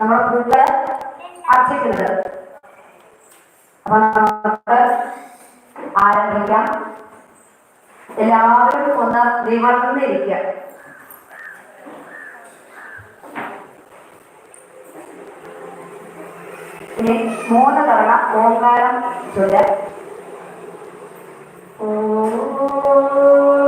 നമ്മൾ പൂക്കളെ അർച്ചിക്കുന്നത്. അപ്പൊ നമുക്ക് ആരംഭിക്കാം. എല്ലാവരും ഒന്ന് നിവർന്നിരിക്കുക ഇനി മൂന്ന് തവണ ഓങ്കാരം ചൊല്ല. അടുത്തതായിട്ട്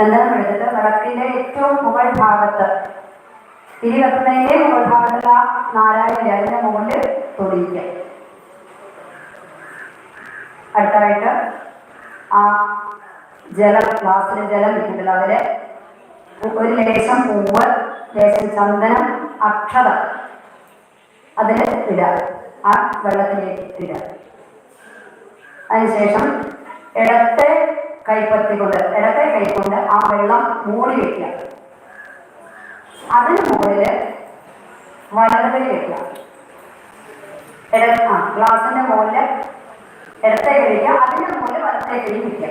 ചന്ദനം എടുത്തിട്ട് വിളക്കിന്റെ ഏറ്റവും മുകൾ ഭാഗത്ത് തിരി വെക്കുന്നതിന്റെ മുകൾ ഭാഗത്തുള്ള നാരായണ അതിന്റെ മുകളിൽ തൊടിയിക്കുക അടുത്തായിട്ട് ആ ജലം ഗ്ലാസിലെ ജലം വെക്കുന്നുണ്ടല്ലോ അതിൽ ഒരു ലേശം പൂവ് ലേശം ചന്ദനം അക്ഷത അതിൽ ഇടുക. ആ വെള്ളത്തിലേക്ക് ഇടുക. അതിനുശേഷം ഇടത്തെ കൈപ്പത്തി കൊണ്ട് ഇടത്തെ കൈ കൊണ്ട് ആ വെള്ളം മൂടി വെക്കുക. അതിന് മുകളിൽ വലത് കൈ വെക്കുക ഗ്ലാസിന്റെ മുകളിൽ ഇടത്തെ കഴിക്കുക അതിന്റെ മുകളിൽ വലത്തെ കൈ വെക്കുക.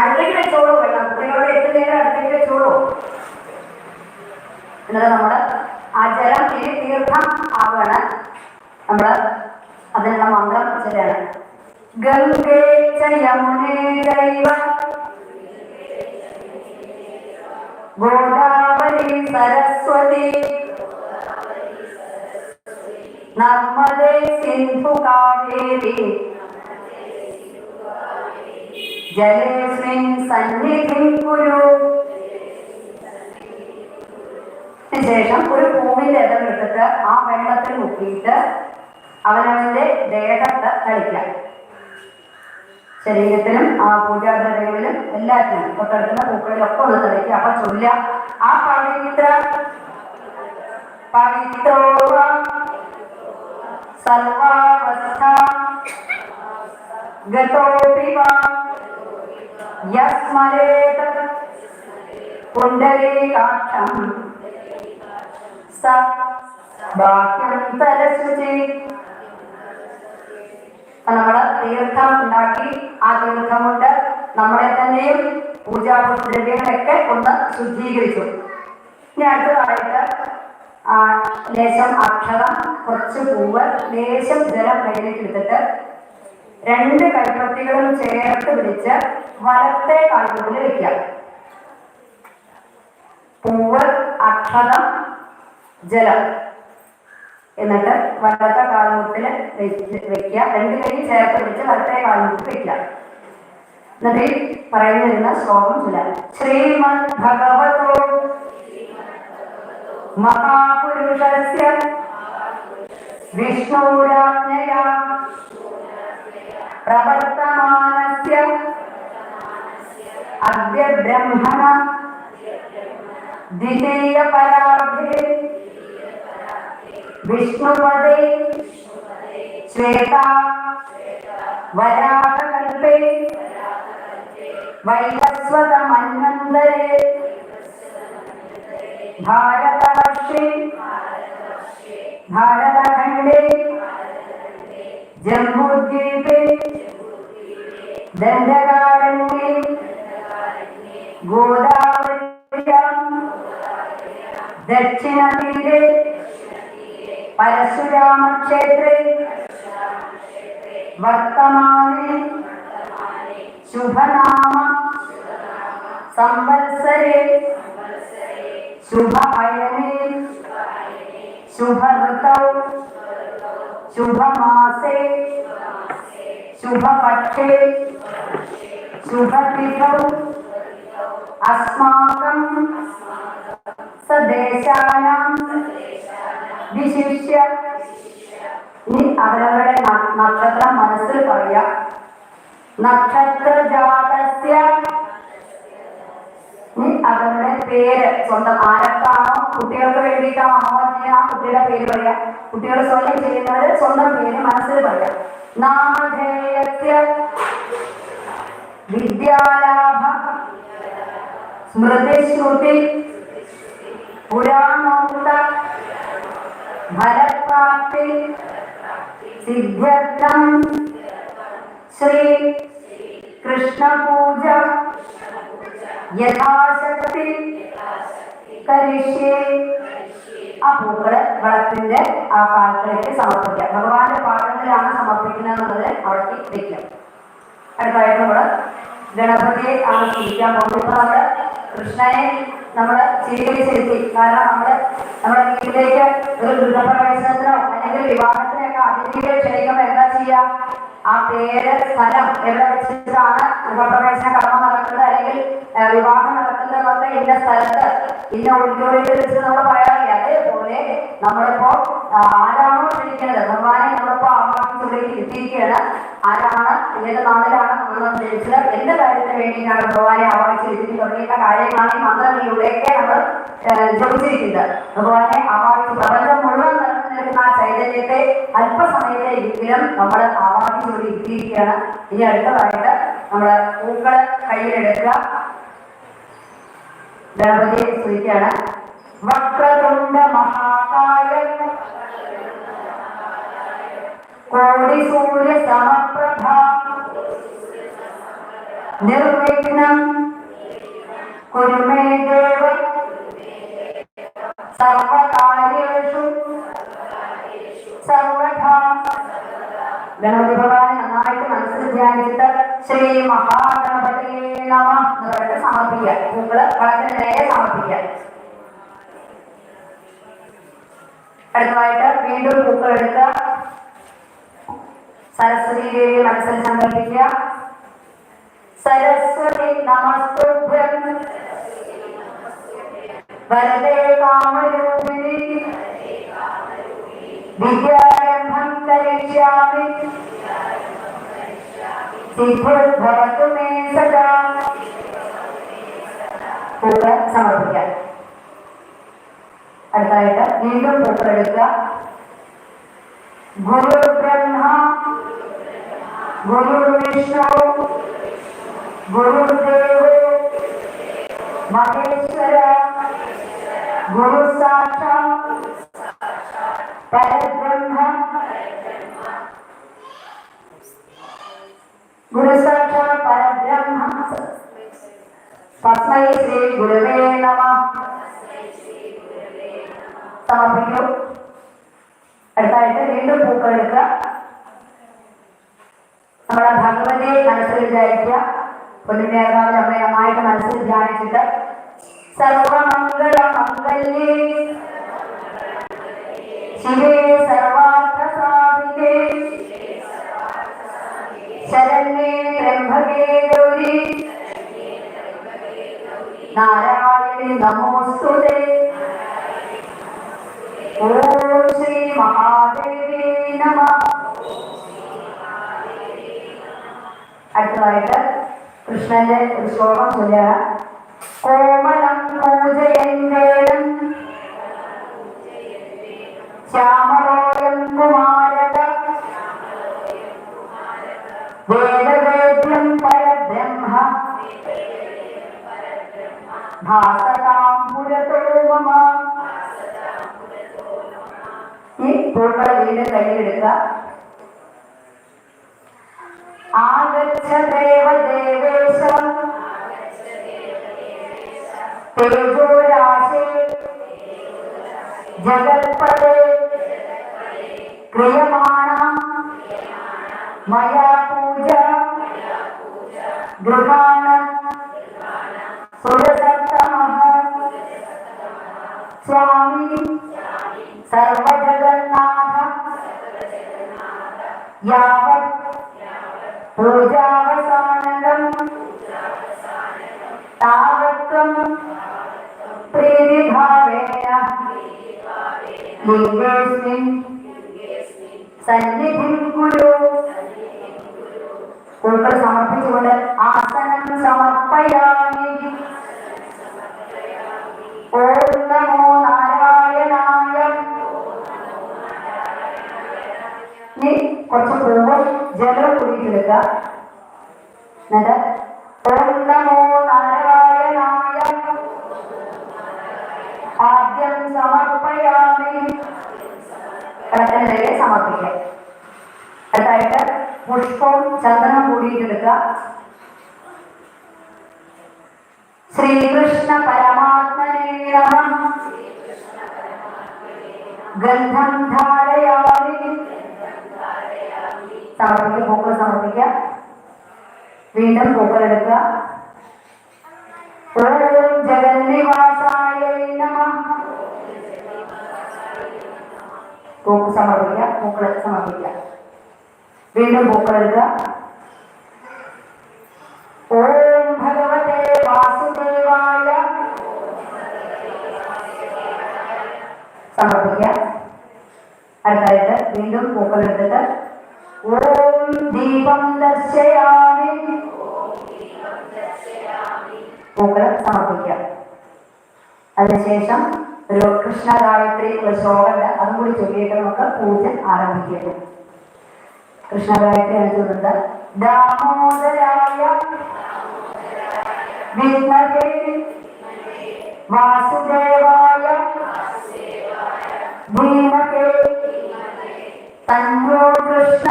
അടുത്തേക്ക് വെച്ചോളൂ വെള്ളം. കുട്ടികളുടെ നേരം അടുത്തേക്ക് വെച്ചോളൂ. എന്നിട്ട് നമ്മൾ ആ ജലം തിരി തീർത്ഥം ആവുകയാണ് നമ്മൾ അതിനുള്ള മന്ത്രം ശരിയാണ് ഗംഗേ ചയമുനേ യമുനേ ദൈവ ഗോദാവരി സരസ്വതി. നർമ്മദേ സിന്ധു കാവേരി. ജലേസ്മിൻ സന്നിധിം കുരു. ശേഷം ഒരു പൂവിന്റെ ഇടം എടുത്തിട്ട് ആ വെള്ളത്തിൽ മുക്കിയിട്ട് അവനവന്റെ ദേഹത്ത് തളിക്കാം. ശരീരത്തിലും ആ പൂജാദ്രവ്യങ്ങളിലും എല്ലാത്തിനും തൊട്ടടുത്തുള്ള പൂക്കളിലൊക്കെ ഒന്ന് തളിക്കുക അപ്പൊ ചൊല്ല ആ പവിത്ര പവിത്രോവ സർവാവസ്ഥ. ഗതോപി യസ്മരേത പുണ്ടരീകാക്ഷം സ ബാഹ്യം തരശുചി നമ്മൾ തീർത്ഥം ഉണ്ടാക്കി ആ തീർത്ഥം കൊണ്ട് നമ്മളെ തന്നെയും പൂജാദ്രവ്യങ്ങളൊക്കെ ഒന്ന് ശുദ്ധീകരിച്ചു. ഇനി അടുത്തതായിട്ട് ലേശം അക്ഷരം കുറച്ച് പൂവ് ലേശം ജലം കയ്യിലേക്ക് എടുത്തിട്ട് രണ്ട് കൈപ്പത്തികളും ചേർത്ത് പിടിച്ച് വലത്തെ കാൽമുട്ടിൽ വെക്കാം പൂവ് അക്ഷരം ജലം. എന്നിട്ട് വലത്തെ കാൽമുട്ടിൽ വെക്കുക. രണ്ട് കൈ ചേർത്ത് പിടിച്ച് വലത്തെ കാൽമുട്ടിൽ വെക്കുക. എന്നിട്ട് പറയുന്ന വരുന്ന ശ്ലോകം ചില ശ്രീമദ് ഭഗവതോ മഹാപുരുഷസ്യ വിഷ്ണുരാജ്ഞയാ പ്രവർത്തമാനസ്യ അദ്യ ബ്രഹ്മണ ദ്വിതീയ പരാർദ്ധേ विष्णुपदे श्वेता वरातकल्पे वैवस्वतमन्वन्तरे भारतवर्षे भारतखण्डे जम्बूद्वीपे दण्डकारण्ये गोदावर्यां दक्षिणतीरे परशुराम क्षेत्र वर्तमान शुभ शुभनाम संवत्सरे शुभ अयने शुभ ऋतौ शुभ मासे शुभ पक्षे शुभ तिथौ अस्माकं सदेशानां വിശിഷ്യ ഇനി അവരവരുടെ നക്ഷത്രം മനസ്സിൽ പറയാം നക്ഷത്ര ജാതസ്യ ഇനി അവരുടെ പേര് സ്വന്തം ആരൊക്കാണോ കുട്ടികൾക്ക് വേണ്ടിയിട്ടാണോ അമ്മ ആ കുട്ടിയുടെ പേര് പറയാം കുട്ടികൾ സ്വയം ചെയ്യുന്നത് സ്വന്തം പേര് മനസ്സിൽ പറയാം നാമധേയസ്യ. വിദ്യാലാഭ. സ്മൃതിശ്രുതി. പുരാണോക്ത. ഫലപ്രാപ്തി സിദ്ധ്യർത്ഥം ശ്രീ കൃഷ്ണപൂജ യഥാശക്തി കരിഷ്യേ. ആ പൂക്കൾ വിളക്കിന്റെ ആ പാത്രത്തിലേക്ക് സമർപ്പിക്കാം. ഭഗവാന്റെ പാത്രത്തിലാണ് സമർപ്പിക്കുന്നത് എന്നുള്ളത് അവിടേക്ക് വെക്കാം. അടുത്തായിട്ട് നമ്മൾ ഗണപതിയെ ആണ് സ്തുതിക്കാൻ പോകുന്നത് കൃഷ്ണനെ നമ്മൾ സ്വീകരിച്ചിരുത്തി. കാരണം നമ്മൾ നമ്മുടെ വീട്ടിലേക്ക് ഒരു ഗൃഹപ്രവേശനത്തിനോ അല്ലെങ്കിൽ വിവാഹത്തിനൊക്കെ അതിഥികളെ ക്ഷണിക്കുമ്പോൾ എന്താ ചെയ്യാ. ആ പേര് സ്ഥലം എവിടെ വെച്ചിട്ടാണ് ഗൃഹപ്രവേശന കർമ്മം നടക്കുന്നത്? അല്ലെങ്കിൽ വിവാഹം നടക്കുന്നതൊക്കെ ഇന്ന സ്ഥലത്ത് ഇന്ന ഓഡിറ്റോറിയത്തിൽ വെച്ച് നമ്മൾ പറയാറില്ല? അതേപോലെ നമ്മളിപ്പോ ആരാണോ ക്ഷണിക്കുന്നത് ഭഗവാനെ നമ്മളിപ്പോ ആവാസത്തിലേക്ക് എത്തിയിരിക്കുകയാണ് ആരാണ്? ഏത് നാളിലാണ് നമ്മൾ ജനിച്ചത് എന്ത് കാര്യത്തിന് വേണ്ടിയിട്ടാണ് ഭഗവാനെ ആവാഹിച്ചിരിക്കുന്നത് തുടങ്ങിയ കാര്യങ്ങളാണ് ഈ മന്ത്രങ്ങളിലൂടെയൊക്കെ നമ്മൾ ജപിച്ചിരിക്കുന്നത് ഭഗവാനെ ആവാഹിച്ച് പ്രപഞ്ചം മുഴുവൻ നിൽക്കുന്ന ആ ചൈതന്യത്തെ അല്പസമയത്തെങ്കിലും നമ്മൾ ആവാഹിച്ചുകൊണ്ട് ഇട്ടിരിക്കുകയാണ് ഇനി അടുത്തതായിട്ട് നമ്മൾ പൂക്കൾ കയ്യിലെടുക്കുക. ഗണപതിയെ സ്തുതിക്കുകയാണ്. വക്രതുണ്ട മഹാകായ കോടി സൂര്യ സമപ്രഭ. നിർവിഘ്നം. കുരുമേ ദേവ സർവകാര്യേഷു. ഗണപതി ഭഗവാനെ നന്നായിട്ട് മനസ്സിൽ ധ്യാനിച്ചിട്ട് ശ്രീ മഹാഗണപതിയെ നമ എന്ന് സമർപ്പിക്കുക. നേരെ സമർപ്പിക്കുക. അടുത്തതായിട്ട് വീണ്ടും പൂക്കൾ എടുക്കുക. സരസ്വതി ദേവി മനസ്സിൽ സങ്കല്പിക്കുക സരസ്വതി നമസ്തുഭ്യം. വരദേ കാമരൂപിണി. വിദ്യാരംഭം കരിഷ്യാമി സിദ്ധിർഭവതു മേ സദാ പൂക്കൾ സമർപ്പിക്കാം അടുത്തായിട്ട് വീണ്ടും പൂക്കൾ എടുക്കുക ഗുരു ബ്രഹ്മ ഗുരു വിഷ്ണു ഗുരുദേവോ മഹേശ്വര ഗുരു സാക്ഷാത് പരബ്രഹ്മ ഗുരു സാക്ഷാത് പരബ്രഹ്മ തസ്മൈ ശ്രീ ഗുരുവേ നമ സമർപ്പിക്കൂ അടുത്തായിട്ട് വീണ്ടും പൂക്കൾ എടുക്കുക നമ്മുടെ ഭഗവതിയെ മനസ്സിൽ വിചാരിക്കുക പൊന്നിനേതാവിൽ നമ്മളെ നന്നായിട്ട് മനസ്സിൽ ധ്യാനിച്ചിട്ട് സർവമംഗള മംഗല്യേ അടുത്തതായിട്ട് കൃഷ്ണന്റെ ഒരു ശ്ലോകം ചൊല്ലുക കോമളം പൂജയന്തേനം भासताम्बुजतो मम இப்பொழுது கையில் எடுத்தா ലിംഗേസ്മിൻ സന്നിധിം സമർപ്പിച്ചുകൊണ്ട് ആസനം സമർപ്പയാമി. ഇനി കുറച്ച് പൂവും ജലവും കൂടിയിട്ടെടുക്കുക എന്നിട്ട് കിടക്കുന്നതിലേക്ക് സമർപ്പിക്കുക അടുത്തായിട്ട് പുഷ്പവും ചന്ദനവും കൂടിയിട്ടെടുക്കുക. ശ്രീകൃഷ്ണ പരമാത്മനേ നമഃ. ഗന്ധം ധാരയാമി സമർപ്പിക്കുക പൂക്കൾ സമർപ്പിക്കുക. വീണ്ടും പൂക്കൾ എടുക്കുക. പൂക്കൾ സമർപ്പിക്കുക പൂക്കൾ സമർപ്പിക്കുക. വീണ്ടും പൂക്കൾ എടുക്കുക. ഓം ഭഗവതേ വാസുദേവായ. സമർപ്പിക്കുക. അടുത്തായിട്ട് വീണ്ടും പൂക്കൾ എടുത്തിട്ട് ഓം ദീപം ദർശയാമി. പൂക്കൾ സമർപ്പിക്കുക. അതിനുശേഷം ഒരു കൃഷ്ണ ഗായത്രി ഒരു ശ്ലോകമുണ്ട്. അതും കൂടി ചൊല്ലിയിട്ട് നമുക്ക് പൂജ ആരംഭിക്കുന്നു കൃഷ്ണ ഗായത്രി എഴുതുന്നുണ്ട് വാസുദേവായ ധീമഹേ തന്നോ കൃഷ്ണ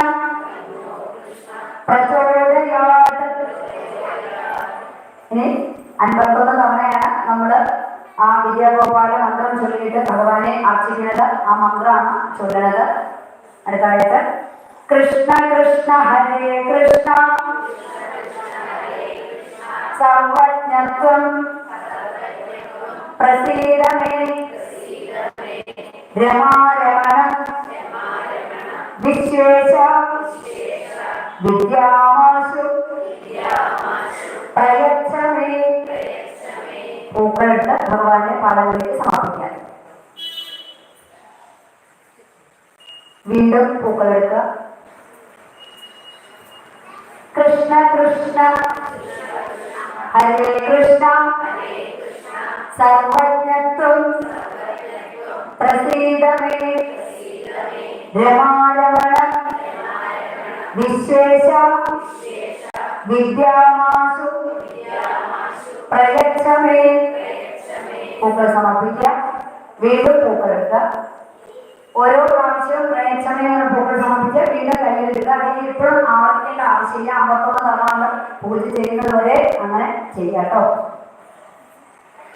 വിദ്യാഗോപാല മന്ത്രം ചൊല്ലിയിട്ട് ഭഗവാനെ അർച്ചിക്കുന്നത് ആ മന്ത്രമാണ് ചൊല്ലുന്നത് അടുത്തായിട്ട് കൃഷ്ണ കൃഷ്ണ ഹരേ കൃഷ്ണ. സർവജ്ഞത്വം പ്രസീദമേ രമാരമണ. വിശ്വേശ. വിദ്യാമാശു പൂക്കളെടുത്ത് ഭഗവാന്റെ പാദങ്ങളിലേക്ക് സമർപ്പിക്കാൻ വീണ്ടും പൂക്കളെടുക്കുക കൃഷ്ണ കൃഷ്ണ ഹരേ കൃഷ്ണ സർവജ്ഞത്വം പ്രസീദമേ രമാരമണ വിശ്വേശ വിദ്യാമാസു പ്രയച്ഛമേ പൂക്കൾ സമർപ്പിക്കുക വീണ്ടും പൂക്കൾ എടുക്കുക. ഓരോ പ്രാവശ്യവും എന്ന പൂക്കൾ സമർപ്പിച്ച് വീണ്ടും കയ്യിലെടുക്കുക അല്ലെങ്കിൽ ഇപ്പോഴും ആവർത്തിക്കേണ്ട ആവശ്യമില്ല. അമ്പത്തൊന്ന് തവണ നമ്മൾ പൂജ ചെയ്യുന്നത് വരെ അങ്ങനെ ചെയ്യുക കേട്ടോ.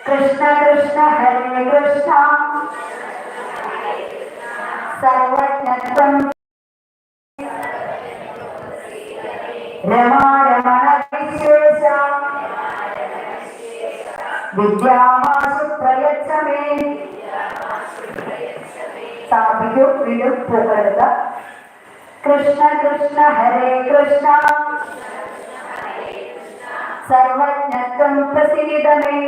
കൃഷ്ണ കൃഷ്ണ ഹരേ കൃഷ്ണ. സർവജ്ഞത്വം. രമാരമണ വിശേഷ വിദ്യാമാസു പ്രയച്ഛമേ സമർപ്പിക്കൂ വീണ്ടും പൂക്കളെടുക്കുക കൃഷ്ണ കൃഷ്ണ ഹരേ കൃഷ്ണ സർവജ്ഞത്വം പ്രസീദമേ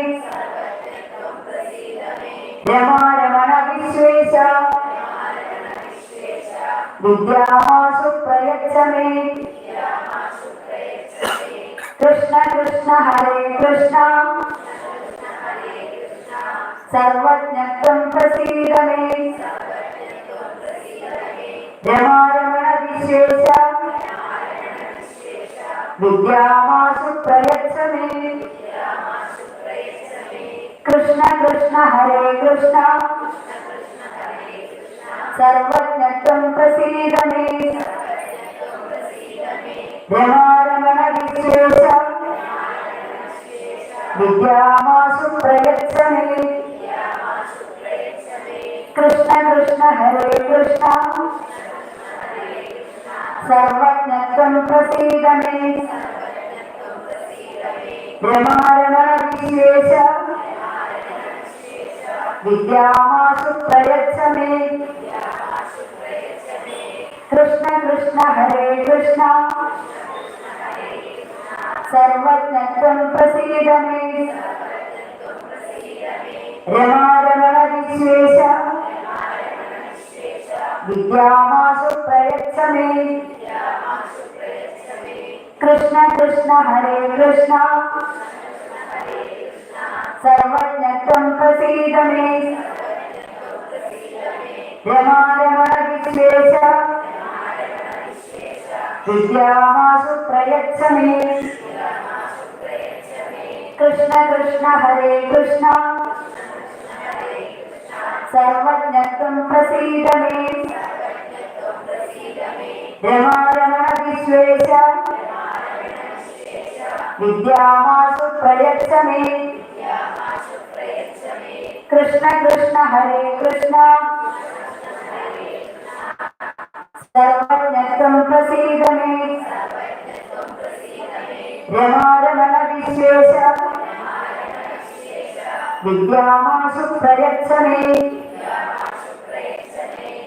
രമാരമണ വിശ്വേശ വിദ്യാമാസു പ്രയച്ഛമേ കൃഷ്ണ കൃഷ്ണ ഹരേ കൃഷ്ണ సర్వజ్ఞత్వం ప్రసీదమే రమారమణ విశేష విద్యామాసు ప్రయత్సమే కృష్ణ కృష్ణ హరే కృష్ణ సర్వజ్ఞత్వం ప్రసీదమే రమారమణ విశేష విద్యామాసు ప్రయత్సమే कृष्ण कृष्ण, हरे कृष्ण। सर्वज्ञत्वं प्रसीद मे प्रमाणवीयेश विद्यामासु प्रयच्छ मे कृष्ण कृष्ण, हरे कृष्ण। सर्वज्ञत्वं प्रसीद मे रमारमणविशेष విద్యామాసు ప్రయత్సమే కృష్ణ కృష్ణ హరే కృష్ణ. సర్వజ్ఞత్వం ప్రసీద మే రమారమణ విశ్లేష విద్యామాసు ప్రయత్సమే కృష్ణ కృష్ణ హరే కృష్ణ. సర్వజ్ఞత్వం ప్రసీద రమారమేశ్వేశ విద్యామాసు ప్రయత్సమే కృష్ణ కృష్ణ హరే కృష్ణ. సర్వజ్ఞత్వం ప్రసీదమే. రమారమణ విశేష. విద్యామాసు ప్రయత్సమే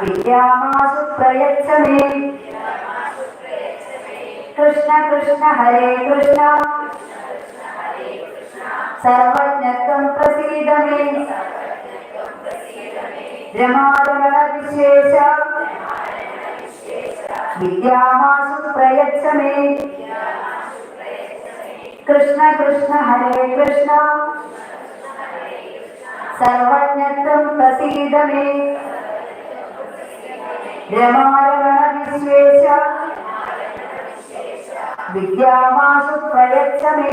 विद्यामासु प्रयच्छ मे कृष्ण कृष्ण हरे कृष्ण। सर्वज्ञत्वं प्रसीद मे रमारमणविशेष विद्यामासु प्रयच्छ मे कृष्ण कृष्ण हरे कृष्ण। सर्वज्ञत्वं प्रसीद मे విశ్వేశ విద్యామాసు ప్రయత్సమే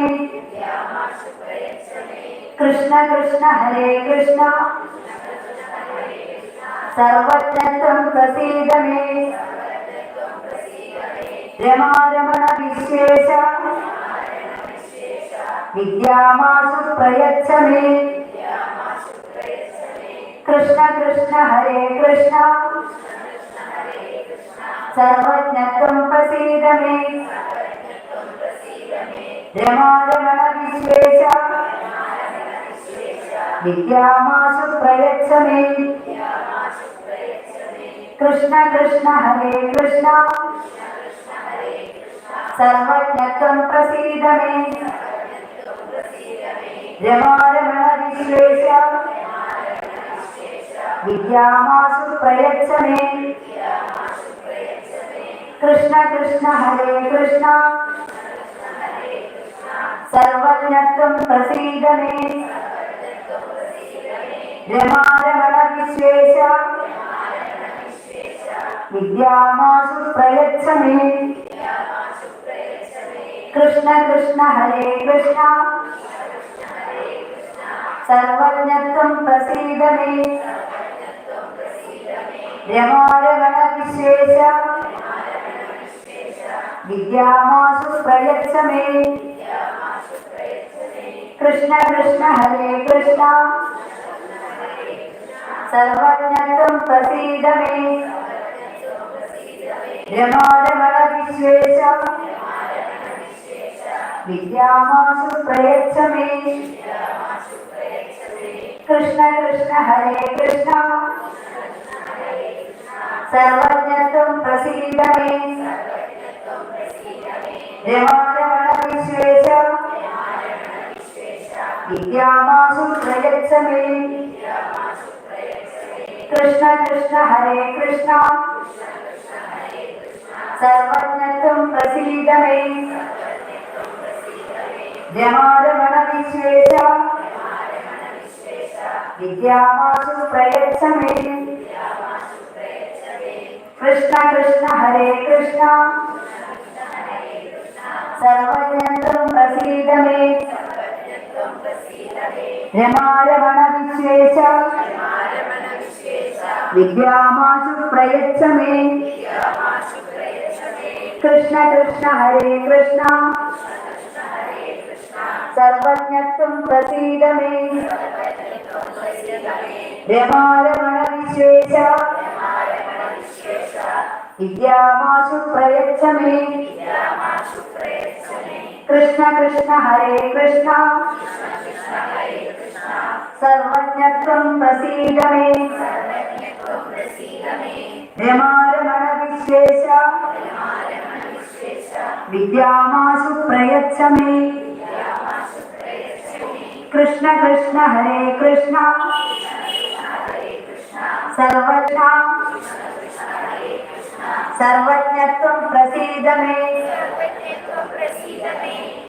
కృష్ణ కృష్ణ హరే కృష్ణ సర్వత్రం ప్రసీద మే రమారమణ విశేష విద్యామాసు ప్రయచ్చ మే కృష్ణ కృష్ణ హరే కృష్ణ सर्वज्ञत्वं प्रसीद मे रमारमण विश्वेश विद्यामासु प्रयच्छ मे कृष्ण कृष्ण हरे कृष्ण सर्वज्ञत्वं प्रसीद मे रमारमण विश्वेश विद्यामासु प्रयच्छ मे కృష్ణ కృష్ణ హరే కృష్ణ. సర్వజ్ఞత్వం ప్రసీదమే. రమారమణ విశ్వేశ విద్యామాసు ప్రయచ్చ మే కృష్ణ కృష్ణ హరే కృష్ణ. సర్వజ్ఞత్వం ప్రసీద రమారమణ విశ్వేశ विद्यामासु प्रयच्छ मे कृष्ण कृष्ण हरे कृष्ण। सर्वज्ञत्वं प्रसीद मे रमो रमण विद्यामासु प्रयच्छ मे कृष्ण कृष्ण हरे कृष्ण। सर्वज्ञत्वं प्रसीद मे विद्यामासुत्रयत्समे कृष्ण कृष्ण हरे कृष्ण सर्वज्ञत्वं प्रसीद मे विश्वेश विद्यामासु प्रयत्समे कृष्ण कृष्ण, हरे कृष्ण। കൃഷ്ണ സർവജ്ഞത്വം പ്രസീദ മേ രമാരമണ വിശ്വേശ വിദ്യാമാസു പ്രയച്ഛ കൃഷ്ണ കൃഷ്ണ ഹരേ കൃഷ്ണ. സർവജ്ഞത്വം പ്രസീതമേ. രമാരമണ വിശേഷ വിദ്യാമാസു പ്രയച്ഛ कृष्ण कृष्ण हरे कृष्ण। सर्वज्ञत्वं प्रसीद मे रमारमण विश्वेश विद्यामासु प्रयच्छ मे कृष्ण कृष्ण हरे कृष्ण। सर्वथा സർവജ്ഞത്വം പ്രസീദ മേ